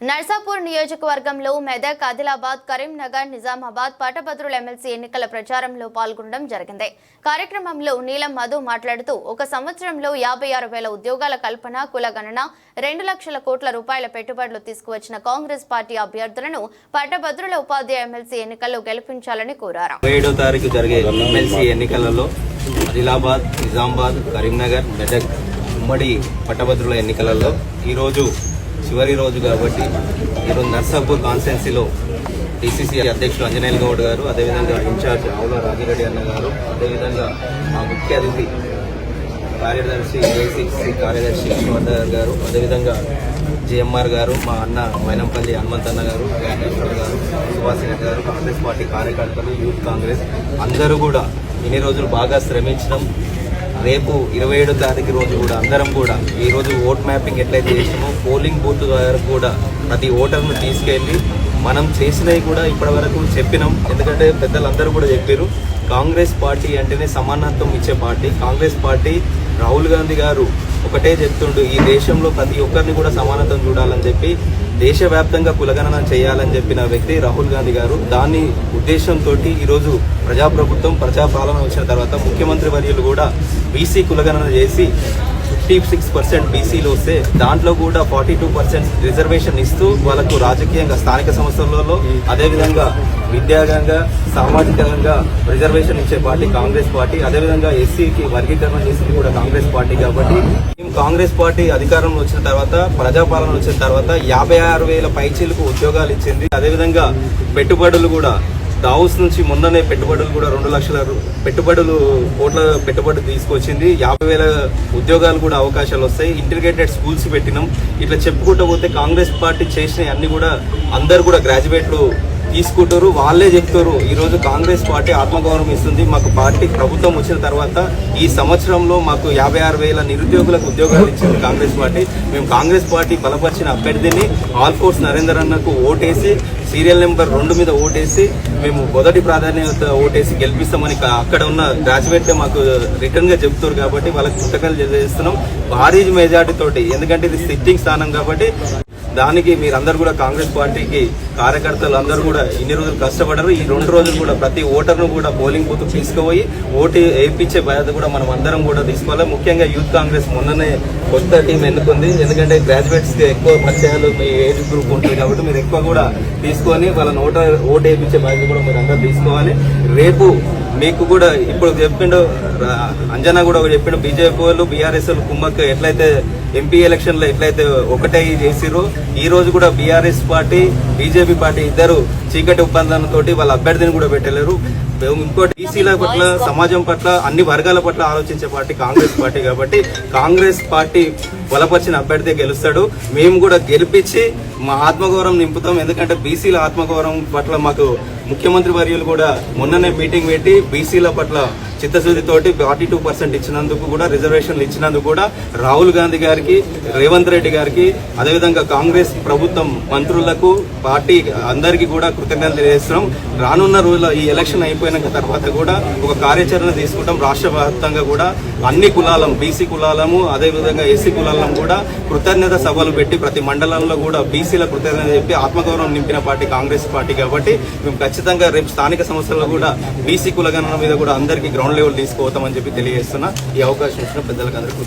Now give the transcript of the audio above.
నర్సాపూర్ నియోజకవర్గంలో మెదక్ ఆదిలాబాద్ కరీంనగర్ నిజామాబాద్ పట్టభద్రుల ఎమ్మెల్సీ ఎన్నికల ప్రచారంలో పాల్గొనడం జరిగింది. కార్యక్రమంలో నీలం మధు మాట్లాడుతూ ఒక సంవత్సరంలో యాభై ఆరు వేల ఉద్యోగాల కల్పన కులగణన రెండు లక్షల కోట్ల రూపాయల పెట్టుబడులు తీసుకువచ్చిన కాంగ్రెస్ పార్టీ అభ్యర్థులను పట్టభద్రుల ఉపాధ్యాయ ఎమ్మెల్సీ ఎన్నికల్లో గెలిపించాలని కోరారు. ఏడో తారీఖు జరిగే ఎమ్మెల్సీ ఎన్నికలలో ఆదిలాబాద్ నిజామాబాద్ కరీంనగర్ మెదక్ ఉమ్మడి పట్టభద్రుల ఎన్నికలలో ఈరోజు చివరి రోజు కాబట్టి ఈరోజు నర్సాపూర్ కాన్స్టెన్సీలో డిసిసి అధ్యక్షులు అంజనేయ గౌడ్ గారు అదేవిధంగా ఇన్ఛార్జ్ ఆవుల రాజిరెడ్డి అన్న గారు అదేవిధంగా మా ముఖ్య అతిథి కార్యదర్శి ఏసీసీ కార్యదర్శి విశ్వనాథ్ గారు అదేవిధంగా జేఎంఆర్ గారు మా అన్న మైనంపల్లి హనుమంతన్న గారు వెంకటేశ్వర గారు సుభాష్ రెడ్డి గారు కాంగ్రెస్ పార్టీ కార్యకర్తలు యూత్ కాంగ్రెస్ అందరూ కూడా ఇన్ని రోజులు బాగా శ్రమించడం రేపు ఇరవై ఏడో తారీఖు రోజు కూడా అందరం కూడా ఈరోజు ఓట్ మ్యాపింగ్ ఎట్లయితే చేసినామో పోలింగ్ బూత్ వరకు కూడా ప్రతి ఓటర్ను తీసుకెళ్ళి మనం చేసినవి కూడా ఇప్పటి వరకు చెప్పినాం. ఎందుకంటే పెద్దలందరూ కూడా చెప్పారు కాంగ్రెస్ పార్టీ అంటేనే సమానత్వం ఇచ్చే పార్టీ. కాంగ్రెస్ పార్టీ రాహుల్ గాంధీ గారు ఒకటే చెప్తుండు ఈ దేశంలో ప్రతి ఒక్కరిని కూడా సమానతను చూడాలని చెప్పి దేశవ్యాప్తంగా కులగణన చేయాలని చెప్పిన వ్యక్తి రాహుల్ గాంధీ గారు. దాని ఉద్దేశంతో ఈరోజు ప్రజాప్రభుత్వం ప్రజాపాలన వచ్చిన తర్వాత ముఖ్యమంత్రి వర్యులు కూడా బీసీ కులగణన చేసి ఫిఫ్టీ సిక్స్ పర్సెంట్ బీసీలు వస్తే దాంట్లో కూడా ఫార్టీ టూ పర్సెంట్ రిజర్వేషన్ ఇస్తూ వాళ్ళకు రాజకీయంగా స్థానిక సంస్థలలో అదేవిధంగా విద్యాగంగా సామాజికంగా రిజర్వేషన్ ఇచ్చే పార్టీ కాంగ్రెస్ పార్టీ అదేవిధంగా ఎస్సీకి వర్గీకరణ చేసింది కూడా కాంగ్రెస్ పార్టీ కాబట్టి కాంగ్రెస్ పార్టీ అధికారంలో వచ్చిన తర్వాత ప్రజాపాలన వచ్చిన తర్వాత యాభై ఆరు వేల పైచీలకు ఉద్యోగాలు ఇచ్చింది. అదేవిధంగా పెట్టుబడులు కూడా దావుస్ నుంచి మొన్ననే పెట్టుబడులు కూడా రెండు లక్షల పెట్టుబడులు కోట్ల పెట్టుబడి తీసుకొచ్చింది. యాభై వేల ఉద్యోగాలు కూడా అవకాశాలు వస్తాయి. ఇంటిగ్రేటెడ్ స్కూల్స్ పెట్టినాం. ఇట్లా చెప్పుకుంటూ పోతే కాంగ్రెస్ పార్టీ చేసిన అన్ని కూడా అందరు కూడా గ్రాడ్యుయేట్లు తీసుకుంటారు. వాళ్ళే చెప్తారు ఈరోజు కాంగ్రెస్ పార్టీ ఆత్మగౌరవం ఇస్తుంది మాకు పార్టీ ప్రభుత్వం వచ్చిన తర్వాత ఈ సంవత్సరంలో మాకు యాభై ఆరు వేల నిరుద్యోగులకు ఉద్యోగాలు ఇచ్చింది కాంగ్రెస్ పార్టీ. మేము కాంగ్రెస్ పార్టీ బలపరిచిన అభ్యర్థిని ఆల్ ఫోర్స్ నరేందర్ అన్నకు ఓటేసి సీరియల్ నెంబర్ రెండు మీద ఓటేసి మేము మొదటి ప్రాధాన్యత ఓటేసి గెలిపిస్తామని అక్కడ ఉన్న గ్రాడ్యుయేట్ మాకు రిటర్న్గా చెబుతారు చెప్తారు కాబట్టి వాళ్ళకి కృతజ్ఞతలు చేస్తున్నాం భారీ మెజార్టీ తోటి ఎందుకంటే ఇది సిట్టింగ్ స్థానం కాబట్టి దానికి మీరందరూ కూడా కాంగ్రెస్ పార్టీకి కార్యకర్తలు అందరూ కూడా ఇన్ని రోజులు కష్టపడరు. ఈ రెండు రోజులు కూడా ప్రతి ఓటర్ను కూడా పోలింగ్ బూత్ తీసుకుపోయి ఓటు వేయించే బాధ్యత కూడా మనం అందరం కూడా తీసుకోవాలి. ముఖ్యంగా యూత్ కాంగ్రెస్ మొన్ననే కొత్త టీం ఎన్నుకుంది. ఎందుకంటే గ్రాడ్యుయేట్స్కి ఎక్కువ పరిచయాలు మీ ఏజ్ గ్రూప్ ఉంటుంది కాబట్టి మీరు ఎక్కువ కూడా తీసుకొని వాళ్ళని ఓట ఓటు వేయించే బాధ్యత కూడా మీరు అందరూ తీసుకోవాలి. రేపు మీకు కూడా ఇప్పుడు చెప్పిండు అంజనా కూడా చెప్పిండు బీజేపీ వాళ్ళు బీఆర్ఎస్ వాళ్ళు ఎట్లయితే ఎంపీ ఎలక్షన్లో ఎట్లయితే ఒకటే చేసిరో ఈ రోజు కూడా బీఆర్ఎస్ పార్టీ బీజేపీ పార్టీ ఇద్దరు చీకటి ఒప్పందంతో వాళ్ళ అభ్యర్థిని కూడా పెట్టలేరు. ఇంకోటి బీసీల పట్ల సమాజం పట్ల అన్ని వర్గాల పట్ల ఆలోచించే పార్టీ కాంగ్రెస్ పార్టీ కాబట్టి కాంగ్రెస్ పార్టీ బలపరిచిన అభ్యర్థి గెలుస్తాడు. మేము కూడా గెలిపించి మా ఆత్మగౌరవం నింపుతాం. ఎందుకంటే బీసీల ఆత్మగౌరవం పట్ల మాకు ముఖ్యమంత్రి వర్యులు కూడా మొన్ననే మీటింగ్ పెట్టి బీసీల పట్ల చిత్తశుద్ధితోటి ఫార్టీ టూ పర్సెంట్ ఇచ్చినందుకు కూడా రిజర్వేషన్లు ఇచ్చినందుకు కూడా రాహుల్ గాంధీ గారికి రేవంత్ రెడ్డి గారికి అదేవిధంగా కాంగ్రెస్ ప్రభుత్వం మంత్రులకు పార్టీ అందరికీ కూడా కృతజ్ఞతలు తెలియజేస్తున్నాం. రానున్న రోజుల్లో ఈ ఎలక్షన్ అయిపోయిన తర్వాత కూడా ఒక కార్యాచరణ తీసుకుంటాం. రాష్ట్ర వ్యాప్తంగా కూడా అన్ని కులాలం బీసీ కులాలము అదేవిధంగా ఎస్సీ కులాలం కూడా కృతజ్ఞత సభలు పెట్టి ప్రతి మండలంలో కూడా బీసీల కృతజ్ఞత చెప్పి ఆత్మగౌరవం నింపిన పార్టీ కాంగ్రెస్ పార్టీ కాబట్టి మేము ఖచ్చితంగా రేపు స్థానిక సంస్థల్లో కూడా బీసీ కులగణన మీద కూడా అందరికీ గ్రౌండ్ లెవెల్ తీసుకుపోతామని చెప్పి తెలియజేస్తున్నా. ఈ అవకాశం ఇచ్చిన పెద్దలకు అందరికీ